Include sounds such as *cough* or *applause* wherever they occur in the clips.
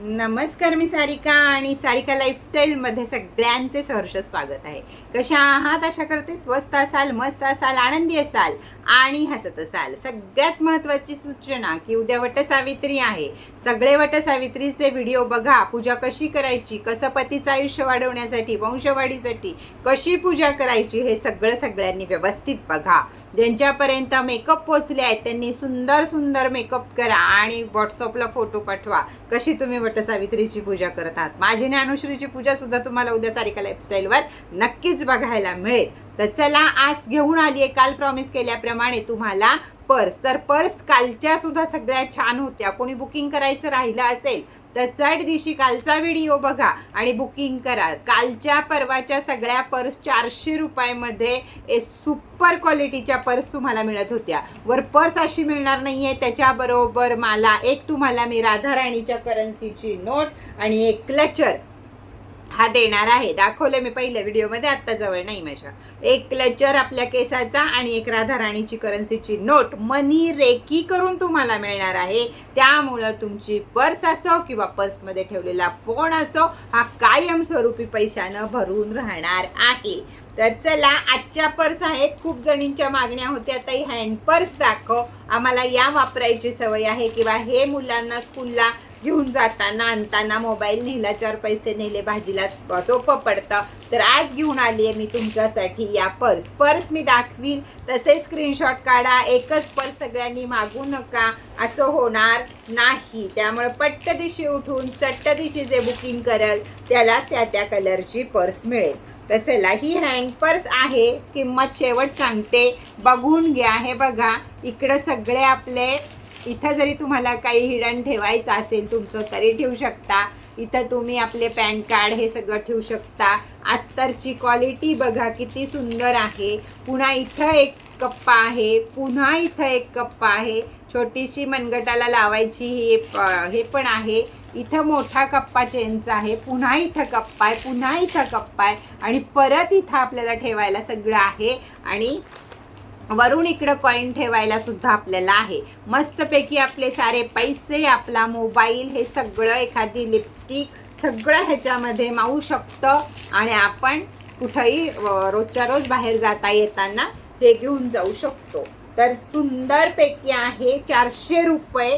नमस्कार मी सारिका आणि सारिका लाईफस्टाईलमध्ये सगळ्यांचे सहर्ष स्वागत आहे. कशा आहात? अशा करते स्वस्त असाल मस्त असाल आनंदी असाल आणि हसत असाल. सगळ्यात महत्त्वाची सूचना की उद्या वटसावित्री आहे. सगळे वटसावित्रीचे व्हिडिओ बघा. पूजा कशी करायची? कसं पतीचं आयुष्य वाढवण्यासाठी वंशवाढीसाठी कशी पूजा करायची हे सगळं सगळ्यांनी व्यवस्थित बघा. ज्यांच्यापर्यंत मेकअप पोचले आहेत त्यांनी सुंदर सुंदर मेकअप करा आणि व्हॉट्सअपला फोटो पाठवा. कशी तुम्ही वटसावित्रीची पूजा करत आहात? माझी आणि अनुश्रीची पूजा सुद्धा तुम्हाला उद्या सारिका लाईफस्टाईलवर नक्कीच बघायला मिळेल. तर चला आज घेऊन आली आहे काल प्रॉमिस केल्याप्रमाणे तुम्हाला पर्स. तर पर्स कालच्या सुद्धा सगळ्या छान होत्या. कोणी बुकिंग करायचं राहिलं असेल तर चढ दिवशी कालचा व्हिडिओ बघा आणि बुकिंग करा. कालच्या परवाच्या सगळ्या पर्स चारशे रुपयामध्ये ए सुपर क्वालिटीच्या पर्स तुम्हाला मिळत होत्या. वर पर्स अशी मिळणार नाही आहे त्याच्याबरोबर मला एक तुम्हाला मी राधाराणीच्या करन्सीची नोट आणि एक क्लचर हा देणार आहे. दाखवले मी पहिल्या व्हिडिओमध्ये आत्ता जवळ नाही माझ्या. एक क्लचर आपल्या केसाचा आणि एक राधाराणीची करन्सीची नोट मनी रेकी करून तुम्हाला मिळणार आहे. त्यामुळं तुमची पर्स असो किंवा पर्समध्ये ठेवलेला फोन असो हा कायमस्वरूपी पैशानं भरून राहणार आहे. तर चला आजच्या पर्स आहेत. खूप जणींच्या मागण्या होत्या. ताई हँड पर्स दाखव. आम्हाला या वापरायची सवय आहे किंवा हे मुलांना स्कूलला घेऊन जाताना आणताना मोबाईल नेला चार पैसे नेले भाजीला सोपं पडतं. तर आज घेऊन आली आहे मी तुमच्यासाठी या पर्स. पर्स मी दाखवीन. तसे स्क्रीनशॉट काढा. एकच पर्स सगळ्यांनी मागू नका. असं होणार नाही. त्यामुळे पट्ट दिशी उठून चट्ट दिशी जे बुकिंग करेल त्यालाच त्या त्या कलरची पर्स मिळेल. तर चला ही हँड पर्स आहे. किंमत शेवट सांगते. बघून घ्या. हे बघा इकडं सगळे आपले इथं जरी तुम्हाला काही हिडन ठेवायचं असेल तुमचं तरी ठेवू शकता. इथं तुम्ही आपले पॅन कार्ड हे सगळं ठेवू शकता. अस्तरची क्वालिटी बघा किती सुंदर आहे. पुन्हा इथं एक कप्पा आहे. पुन्हा इथं एक कप्पा आहे. छोटीशी मनगटाला लावायची ही हे पण आहे. इथं मोठा कप्पा चेनचा आहे. पुन्हा इथं कप्पा आहे. पुन्हा इथं कप्पा आहे. आणि परत इथं आपल्याला ठेवायला सगळं आहे. आणि वरून इकडं कॉईन ठेवायला सुद्धा आपल्याला आहे. मस्तपैकी आपले सारे पैसे आपला मोबाईल हे सगळं एखादी लिपस्टिक सगळं ह्याच्यामध्ये मावू शकतं. आणि आपण कुठंही रोजच्या रोज बाहेर जाता येताना ते घेऊन जाऊ शकतो. तर सुंदरपैकी आहे चारशे रुपये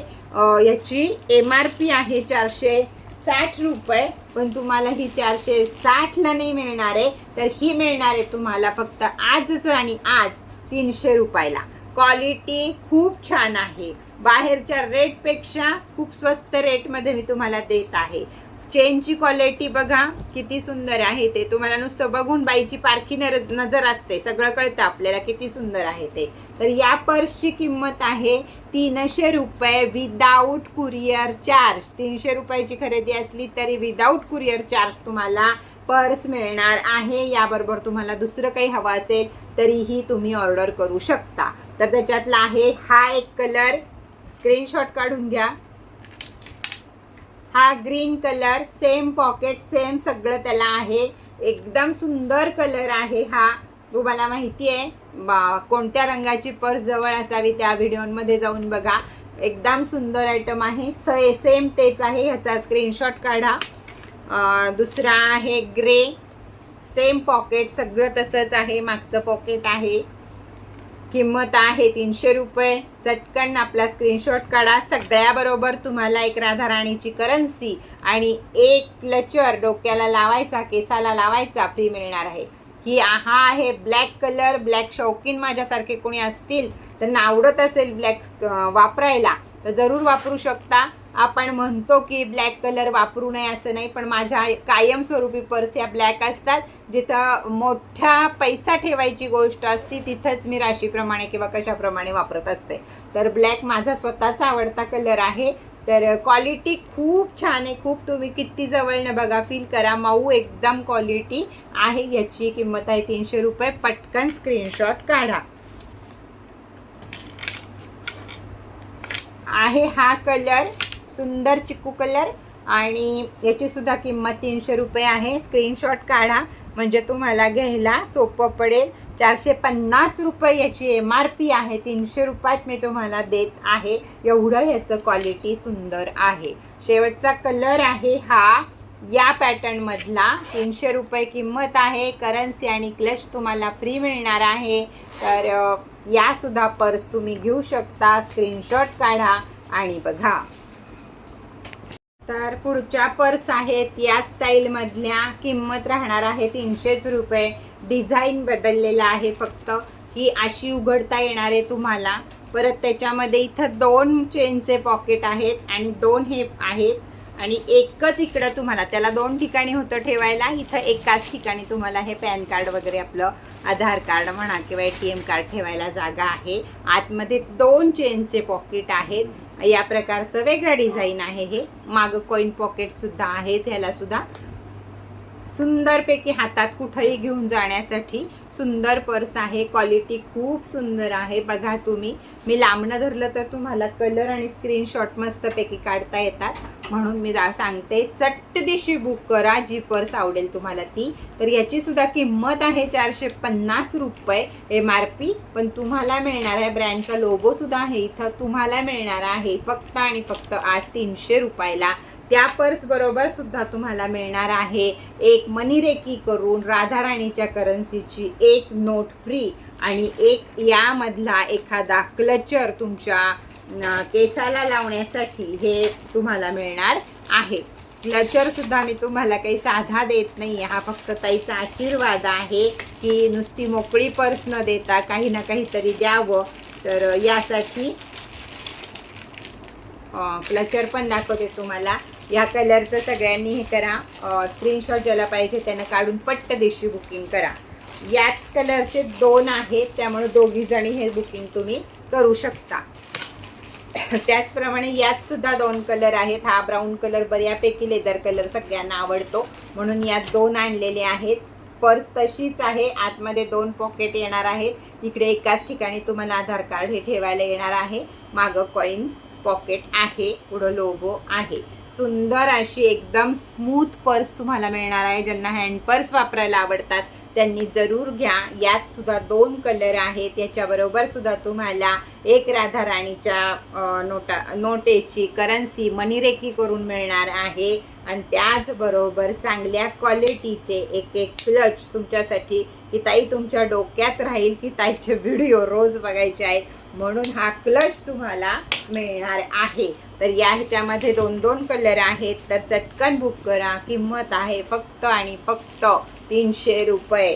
याची एम आर पी आहे चारशे साठ रुपये. पण तुम्हाला ही चारशे साठला नाही मिळणार आहे. तर ही मिळणार आहे तुम्हाला फक्त आजच आणि आज. तीनशे रुपयाला. क्वालिटी खूप छान आहे. बाहेरच्या रेटपेक्षा खूप स्वस्त रेटमध्ये मी तुम्हाला देत आहे. चेनची क्वालिटी बघा किती सुंदर आहे ते. तुम्हाला नुसतं बघून बाईची पारखी नजर असते. सगळं कळतं आपल्याला किती सुंदर आहे ते. तर या पर्सची किंमत आहे तीनशे रुपये विदाऊट कुरिअर चार्ज तीनशे रुपयाची खरेदी असली तरी विदाऊट कुरिअर चार्ज तुम्हाला पर्स मिळणार आहे याबरोबर तुम्हाला दुसरं काही हवं असेल तरीही तुम्ही ऑर्डर करू शकता. तर त्याच्यातला आहे हा एक कलर स्क्रीनशॉट काढून घ्या. हा green colour same pocket same सगळं त्याला आहे. एकदम सुंदर कलर आहे हा. तुम्हाला माहिती आहे बा- कोणत्या रंगाची पर्स जवळ असावी त्या व्हिडिओमध्ये जाऊन बघा. एकदम सुंदर आयटम आहे. से सेम तेच आहे ह्याचा स्क्रीनशॉट काढा. दुसरा आहे ग्रे. सेम पॉकेट सगळं तसंच आहे मागचं पॉकेट आहे. किंमत आहे तीनशे रुपये. चटकन आपला स्क्रीनशॉट काढा. सगळ्याबरोबर तुम्हाला एक राधाराणीची करन्सी आणि एक क्लचर डोक्याला लावायचा केसाला लावायचा फ्री मिळणार आहे. ही हा आहे ब्लॅक कलर ब्लॅक शौकीन माझ्यासारखे कोणी असतील त्यांना आवडत असेल ब्लॅक वापरायला तर जरूर वापरू शकता. आपण म्हणतो की ब्लॅक कलर वापरू नये असं नाही पण माझ्या कायमस्वरूपी पर्स या ब्लॅक असतात. जिथं मोठ्या पैसा ठेवायची गोष्ट असती तिथंच मी राशीप्रमाणे किंवा कशाप्रमाणे वापरत असते. तर ब्लॅक माझा स्वतःचा आवडता कलर आहे. तर क्वालिटी खूप छान आहे. खूप तुम्ही किती जवळनं बघा फील करा. मऊ एकदम क्वालिटी आहे. याची किंमत आहे तीनशे रुपये. पटकन स्क्रीनशॉट काढा. आहे हा कलर सुंदर चिकू कलर आणि याचीसुद्धा किंमत तीनशे रुपये आहे. स्क्रीनशॉट काढा म्हणजे तुम्हाला घ्यायला सोपं पडेल. चारशे पन्नास रुपये याची एम आर पी आहे. तीनशे रुपयात मी तुम्हाला देत आहे. एवढं ह्याचं क्वालिटी सुंदर आहे. शेवटचा कलर आहे हा. या पॅटर्नमधला तीनशे रुपये किंमत आहे. करन्सी आणि क्लच तुम्हाला फ्री मिळणार आहे. तर यासुद्धा पर्स तुम्ही घेऊ शकता. स्क्रीनशॉट काढा आणि बघा. तर पुढच्या पर्स आहेत या स्टाईलमधल्या किंमत राहणार आहे तीनशेच रुपये. डिझाईन बदललेला आहे फक्त. ही अशी उघडता येणार आहे तुम्हाला. परत त्याच्यामध्ये इथं दोन चेनचे पॉकेट आहेत आणि दोन हे आहेत. आणि एकच इकडं तुम्हाला त्याला दोन ठिकाणी होतं ठेवायला. इथं एकाच ठिकाणी तुम्हाला हे पॅन कार्ड वगैरे आपलं आधार कार्ड म्हणा किंवा ए टी एम कार्ड ठेवायला जागा आहे. आतमध्ये दोन चेनचे पॉकेट आहेत. या प्रकारचं वेगळं डिझाईन आहे हे. मागं कॉईन पॉकेट सुद्धा आहेच ह्याला सुद्धा सुंदरपैकी हातात कुठंही घेऊन जाण्यासाठी सुंदर पर्स आहे क्वालिटी खूप सुंदर आहे. बघा तुम्ही मी लांबणं धरलं तर तुम्हाला कलर आणि स्क्रीनशॉट मस्तपैकी काढता येतात. म्हणून मी सांगते चट्ट दिशी बुक करा जी पर्स आवडेल तुम्हाला ती. तर याचीसुद्धा किंमत आहे चारशे पन्नास रुपये एम आर पी पण तुम्हाला मिळणार आहे ब्रँडचा लोगोसुद्धा आहे. इथं तुम्हाला मिळणार आहे फक्त आणि फक्त आज तीनशे रुपयाला. त्या पर्सबरोबर सुद्धा तुम्हाला मिळणार आहे. एक मनीरेकी करून राधाराणीच्या करन्सीची एक नोट फ्री आणि एक यामधला एखादा क्लचर तुमच्या केसाला लावण्यासाठी हे तुम्हाला मिळणार आहे. क्लचर सुद्धा मी तुम्हाला काही साधा देत नाही हा फक्त ताईचा आशीर्वाद आहे की नुसती मोकळी पर्स न देता काही ना काहीतरी द्यावं. तर यासाठी क्लचर पण दाखवते तुम्हाला. या कलरचं सगळ्यांनी हे करा. स्क्रीनशॉट ज्याला पाहिजे त्यानं काढून पट्ट दिवशी बुकिंग करा. याच कलरचे दोन आहेत त्यामुळे दोघीजणी हे बुकिंग तुम्ही करू शकता. *coughs* त्याचप्रमाणे यात सुद्धा दोन कलर आहेत. हा ब्राऊन कलर बऱ्यापैकी लेदर कलर सगळ्यांना आवडतो. म्हणून यात दोन आणलेले आहेत. पर्स तशीच आहे. आतमध्ये दोन पॉकेट येणार आहेत. इकडे एकाच ठिकाणी तुम्हाला आधार कार्ड हे ठेवायला येणार आहे. मागं कॉईन पॉकेट आहे. पुढं लोगो आहे. सुंदर अशी एकदम स्मूथ पर्स तुम्हाला मिळणार आहे ज्यांना हँड पर्स वापरायला आवडतात. त्यांनी जरूर घ्या. यात सुद्धा दोन कलर आहेत. याच्याबरोबर सुद्धा तुम्हाला एक राधा राणीच्या नोटा नोटेची करन्सी मनीरेकी करून मिळणार आहे. आणि त्याचबरोबर चांगल्या क्वालिटीचे एक एक क्लच तुमच्यासाठी की ताई तुमच्या डोक्यात राहील की ताईचे व्हिडिओ रोज बघायचे आहेत. म्हणून हा क्लच तुम्हाला मिळणार आहे. तर या ह्याच्यामध्ये दोन दोन कलर आहेत. तर चटकन बुक करा. किंमत आहे फक्त आणि फक्त तीनशे रुपये.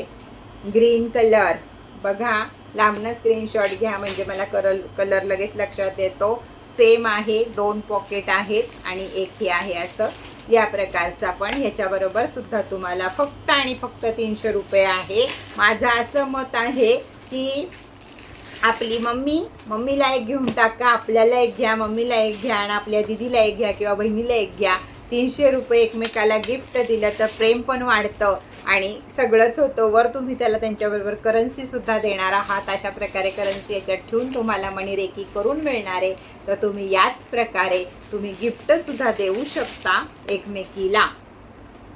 ग्रीन कलर बघा लांबनं स्क्रीनशॉट घ्या. म्हणजे मला करल कलर लगेच लक्षात येतो. सेम आहे. दोन पॉकेट आहेत आणि एक हे आहे असं. या प्रकारचा पण ह्याच्याबरोबर सुद्धा तुम्हाला फक्त आणि फक्त तीनशे रुपये आहे. माझं असं मत आहे की आपली मम्मी मम्मीला एक घेऊन टाका आपल्याला एक घ्या मम्मीला एक घ्या आणि आपल्या दिदीला एक घ्या किंवा बहिणीला एक घ्या. तीनशे रुपये एकमेकाला गिफ्ट दिलं तर प्रेम पण वाढतं. आणि सगळंच होतं. वर तुम्ही त्याला त्यांच्याबरोबर करन्सीसुद्धा देणार आहात. अशा प्रकारे करन्सी याच्यात ठेवून तुम्हाला मनीरेकी करून मिळणार आहे. तर तुम्ही याच प्रकारे तुम्ही गिफ्टसुद्धा देऊ शकता एकमेकीला.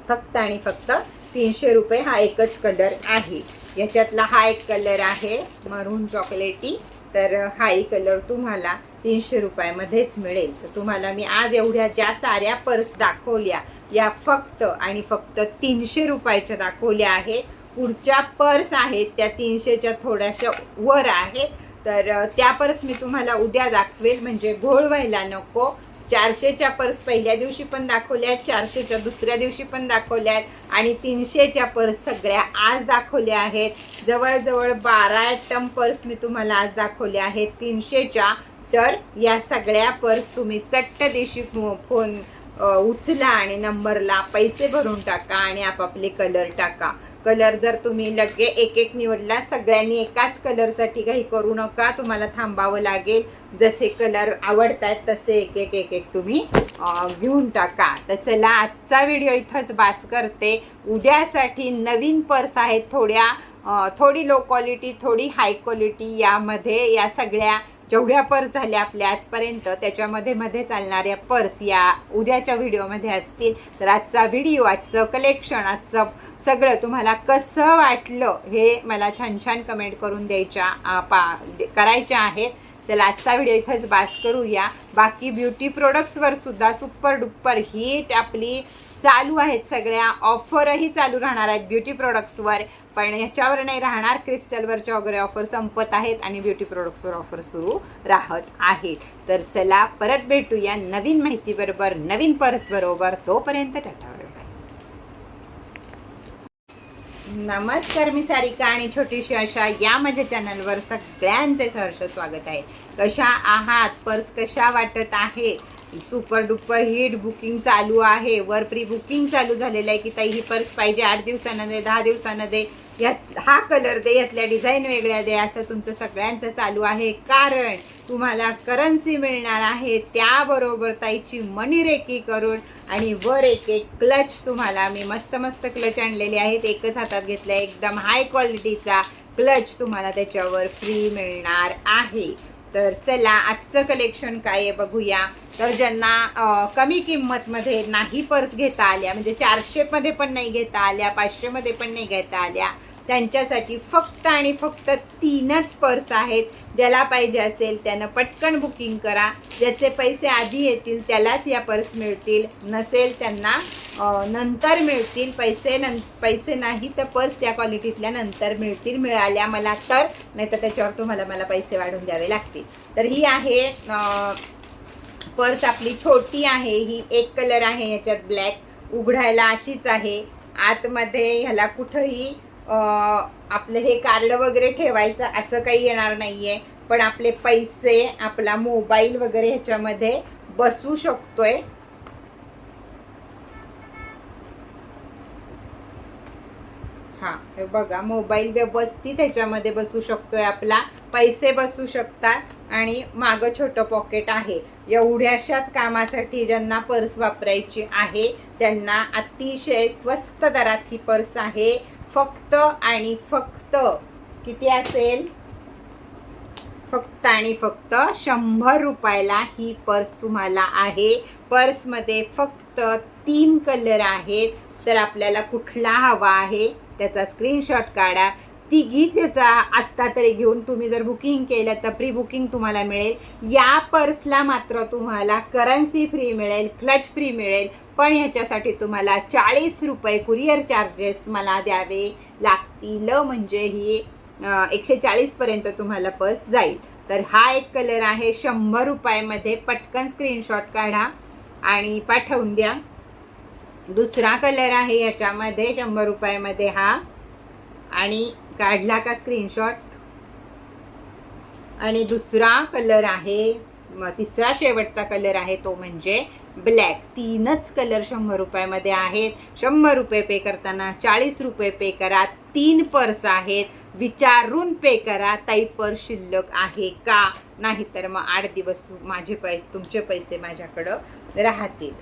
फक्त आणि फक्त तीनशे रुपये हा एकच कलर आहे. याच्यातला हा एक कलर आहे. मरून चॉकलेटी तर हाही कलर तुम्हाला तीनशे रुपयामध्येच मिळेल. तर तुम्हाला मी आज एवढ्या ज्या साऱ्या पर्स दाखवल्या या फक्त आणि फक्त तीनशे रुपयाच्या दाखवल्या आहेत. पुढच्या पर्स आहेत त्या तीनशेच्या थोड्याशा वर आहेत. तर त्या पर्स मी तुम्हाला उद्या दाखवेल. म्हणजे घोळ व्हायला नको. चारशेच्या पर्स पहिल्या दिवशी पण दाखवल्या आहेत चारशेच्या दुसऱ्या दिवशी पण दाखवल्या आहेत आणि तीनशेच्या पर्स सगळ्या आज दाखवल्या आहेत. जवळजवळ बारा आयटम पर्स मी तुम्हाला आज दाखवल्या आहेत. तीनशेच्या. तर या सगळ्या पर्स तुम्ही चट्ट दिवशी फो- फोन उचला आणि नंबरला पैसे भरून टाका आणि आपापले कलर टाका. कलर जर तुम्ही लगे एक एक निवडला सगळ्यांनी एकाच कलरसाठी काही करू नका तुम्हाला थांबावं लागेल. जसे कलर आवडतात तसे एक एक एक एक तुम्ही घेऊन टाका. तर चला आजचा व्हिडिओ इथंच बास करते. उद्यासाठी नवीन पर्स आहेत थोड्या थोडी लो क्वालिटी थोडी हाय क्वालिटी यामध्ये या सगळ्या जेवढ्या पर्स झाल्या आपल्या आजपर्यंत त्याच्यामध्ये मध्ये चालणाऱ्या पर्स या उद्याच्या व्हिडिओमध्ये असतील. तर आजचा व्हिडिओ आजचं कलेक्शन आजचं सगळं तुम्हाला कसं वाटलं हे मला छान छान कमेंट करून द्यायच्या पा करायच्या आहेत. चला आजचा व्हिडिओ इथंच बास करूया. बाकी ब्युटी प्रोडक्ट्सवर सुद्धा सुपर डुप्पर हिट आपली चालू आहेत सगळ्या. ऑफरही चालू राहणार आहेत ब्युटी प्रोडक्ट्सवर पण ह्याच्यावर नाही राहणार. क्रिस्टलवरच्या वगैरे ऑफर संपत आहेत आणि ब्युटी प्रोडक्ट्सवर ऑफर सुरू राहत आहेत. तर चला परत भेटूया नवीन माहितीबरोबर नवीन पर्स बरोबर. तोपर्यंत टाटा नमस्कार मी सारिका आणि छोटीशी अशा या माझ्या चॅनलवर सगळ्यांचे सहर्ष स्वागत आहे. कशा आहात? पर्स कशा वाटत आहे सुपर डुपर हिट बुकिंग चालू आहे. वर प्री बुकिंग चालू झालेलं आहे की ताई ही पर्स पाहिजे आठ दिवसानं दे दहा दिवसानं दे यात हा कलर दे यातल्या डिझाईन वेगळ्या दे असं तुमचं सगळ्यांचं चालू आहे. कारण तुम्हाला करन्सी मिळणार आहे. त्याबरोबर ताईची मनी रेकी करून आणि वर एक एक क्लच तुम्हाला मी मस्त मस्त क्लच आणलेले आहेत. एकच हातात घेतलं एकदम हाय क्वालिटीचा क्लच तुम्हाला त्याच्यावर फ्री मिळणार आहे. तर चला आजचं कलेक्शन काय आहे बघूया. तर ज्यांना कमी किंमतमध्ये नाही पर्स घेता आल्या म्हणजे चारशेमध्ये पण नाही घेता आल्या पाचशेमध्ये पण नाही घेता आल्या त्यांच्यासाठी फक्त आणि फक्त तीनच पर्स आहेत. ज्याला पाहिजे असेल त्यानं पटकन बुकिंग करा. ज्याचे पैसे आधी येतील त्यालाच या पर्स मिळतील. नसेल त्यांना नंतर मिळतील. पैसे नं पैसे नाही तर पर्स त्या क्वालिटीतल्या नंतर मिळतील मिळाल्या मला तर. नाही तर त्याच्यावर तुम्हाला मला पैसे वाढवून द्यावे लागतील. तर ही आहे पर्स आपली छोटी आहे ही एक कलर आहे ह्याच्यात ब्लॅक उघडायला अशीच आहे. आतमध्ये ह्याला कुठंही आपलं हे कार्ड वगैरे ठेवायचं असं काही येणार नाही आहे पण आपले पैसे आपला मोबाईल वगैरे ह्याच्यामध्ये बसू शकतोय. हा हे बघा मोबाईल व्यवस्थित ह्याच्यामध्ये बसू शकतोय आपला. पैसे बसू शकतात आणि मागं छोटं पॉकेट आहे. एवढ्याशाच कामासाठी ज्यांना पर्स वापरायची आहे त्यांना अतिशय स्वस्त दरात ही पर्स आहे. फक्त आणि फक्त किती असेल? फक्त आणि फक्त शंभर रुपयाला ही पर्स तुम्हाला आहे. पर्समध्ये फक्त तीन कलर आहेत. तर आपल्याला कुठला हवा आहे? त्याचा स्क्रीनशॉट काढा. तिघीच याचा आत्ता तरी घेऊन तुम्ही जर बुकिंग केलं तर प्री बुकिंग तुम्हाला मिळेल. या पर्सला मात्र तुम्हाला करन्सी फ्री मिळेल क्लच फ्री मिळेल. पण ह्याच्यासाठी तुम्हाला चाळीस रुपये कुरिअर चार्जेस मला द्यावे लागतील. म्हणजे ही एकशे चाळीसपर्यंत तुम्हाला पर्स जाईल. तर हा एक कलर आहे. शंभर रुपयामध्ये पटकन स्क्रीनशॉट काढा आणि पाठवून द्या. दुसरा कलर आहे याच्यामध्ये शंभर रुपयामध्ये हा. आणि काढला का स्क्रीनशॉट आणि दुसरा कलर आहे तिसरा शेवटचा कलर आहे तो म्हणजे ब्लॅक तीनच कलर शंभर रुपयामध्ये आहेत. शंभर रुपये पे करताना चाळीस रुपये पे करा. तीन पर्स आहेत. विचारून पे करा. ताई पर्स शिल्लक आहे का? नाही तर मग आठ दिवस माझे पैसे तुमचे पैसे माझ्याकडं राहतील.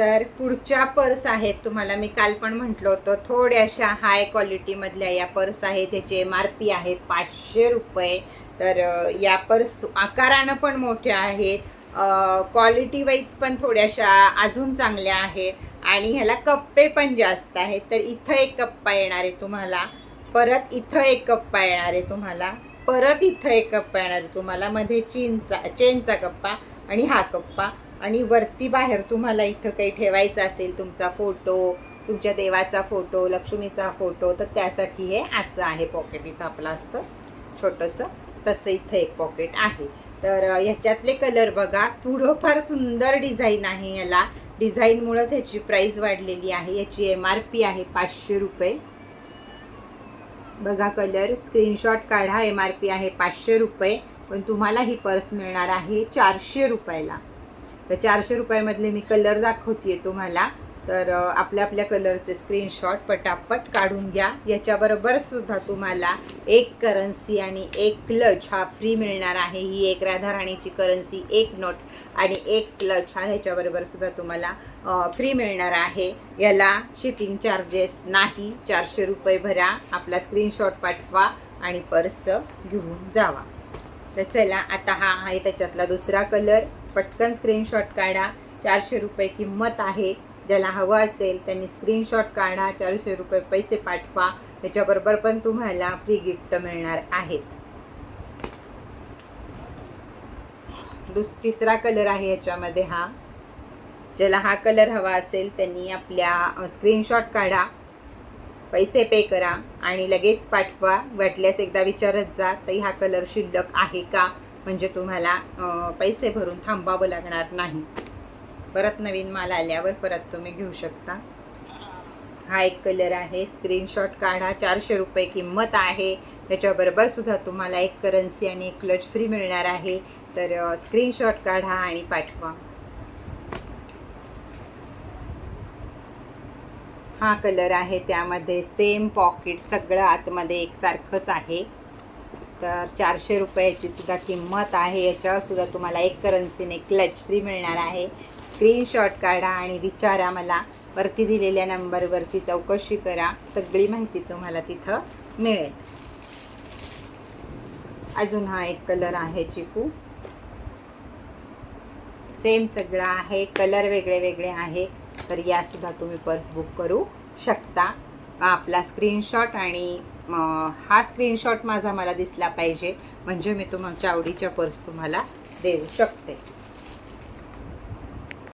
तर पुढच्या पर्स आहेत तुम्हाला मी काल पण म्हटलं होतं थोड्याशा हाय क्वालिटीमधल्या या पर्स आहेत त्याचे एम आर पी आहेत पाचशे रुपये. तर या पर्स आकारानं पण मोठ्या आहेत क्वालिटी वाईज पण थोड्याशा अजून चांगल्या आहेत आणि ह्याला कप्पे पण जास्त आहेत. तर इथं एक कप्पा येणार आहे तुम्हाला परत इथं एक कप्पा येणार आहे तुम्हाला परत इथं एक कप्पा येणार आहे तुम्हाला मध्ये चीनचा चेनचा कप्पा आणि हा कप्पा. आणि वरती बाहेर तुम्हाला इथं काही ठेवायचं असेल तुमचा फोटो तुमच्या देवाचा फोटो लक्ष्मीचा फोटो तर त्यासाठी हे असं आहे पॉकेट इथं आपलं असतं छोटंसं तसं इथं एक पॉकेट आहे. तर ह्याच्यातले कलर बघा. पुढं फार सुंदर डिझाईन आहे याला. डिझाईनमुळंच ह्याची प्राईस वाढलेली आहे. याची एम आर पी आहे पाचशे रुपये. बघा कलर स्क्रीनशॉट काढा. एम आर पी आहे पाचशे रुपये. पण तुम्हाला ही पर्स मिळणार आहे चारशे रुपयाला. तर चारशे रुपयामधले मी कलर दाखवते तुम्हाला. तर आपल्या आपल्या कलरचे स्क्रीनशॉट पटापट काढून घ्या. याच्याबरोबर सुद्धा तुम्हाला एक करन्सी आणि एक क्लच हा फ्री मिळणार आहे. ही एक राधाराणीची करन्सी एक नोट आणि एक क्लच हा ह्याच्याबरोबर सुद्धा तुम्हाला फ्री मिळणार आहे. याला शिपिंग चार्जेस नाही. चारशे रुपये भरा. आपला स्क्रीनशॉट पाठवा आणि पर्स घेऊन जावा. तर चला आता हा आहे त्याच्यातला दुसरा कलर पटकन स्क्रीनशॉट काढा. चारशे रुपये किंमत आहे. ज्याला हवं असेल त्यांनी स्क्रीनशॉट काढा. चारशे रुपये पैसे पाठवा. त्याच्याबरोबर पण तुम्हाला फ्री गिफ्ट मिळणार आहेत. दुस तिसरा कलर आहे याच्यामध्ये हा. ज्याला हा कलर हवा असेल त्यांनी आपल्या स्क्रीनशॉट काढा. पैसे पे करा. आणि लगेच पाठवा. वाटल्यास एकदा विचारत जा तरी हा कलर शिल्लक आहे का? म्हणजे तुम्हाला पैसे भरून थांबावं लागणार नाही. परत नवीन माल आल्यावर परत तुम्ही घेऊ शकता. हा एक कलर आहे. स्क्रीनशॉट काढा. चारशे रुपये किंमत आहे. त्याच्याबरोबर सुद्धा तुम्हाला एक करन्सी आणि एक क्लच फ्री मिळणार आहे. तर स्क्रीनशॉट काढा आणि पाठवा. हा कलर आहे त्यामध्ये. Same pocket. सगळं आतमध्ये एकसारखंच आहे. तर चारशे रुपयाची सुद्धा किंमत आहे. याच्यावर सुद्धा तुम्हाला एक करन्सीने क्लच फ्री मिळणार आहे. स्क्रीनशॉट काढा आणि विचारा मला. वरती दिलेल्या नंबरवरती चौकशी करा. सगळी माहिती तुम्हाला तिथं मिळेल. अजून हा एक कलर आहे चिकू. सेम सगळं आहे. कलर वेगळे वेगळे आहे. तर यासुद्धा तुम्ही पर्स बुक करू शकता. आपला स्क्रीनशॉट आणि हा स्क्रीनशॉट माझा मला दिसला पाहिजे. म्हणजे मी तुमच्या आवडीच्या पर्स तुम्हाला देऊ शकते.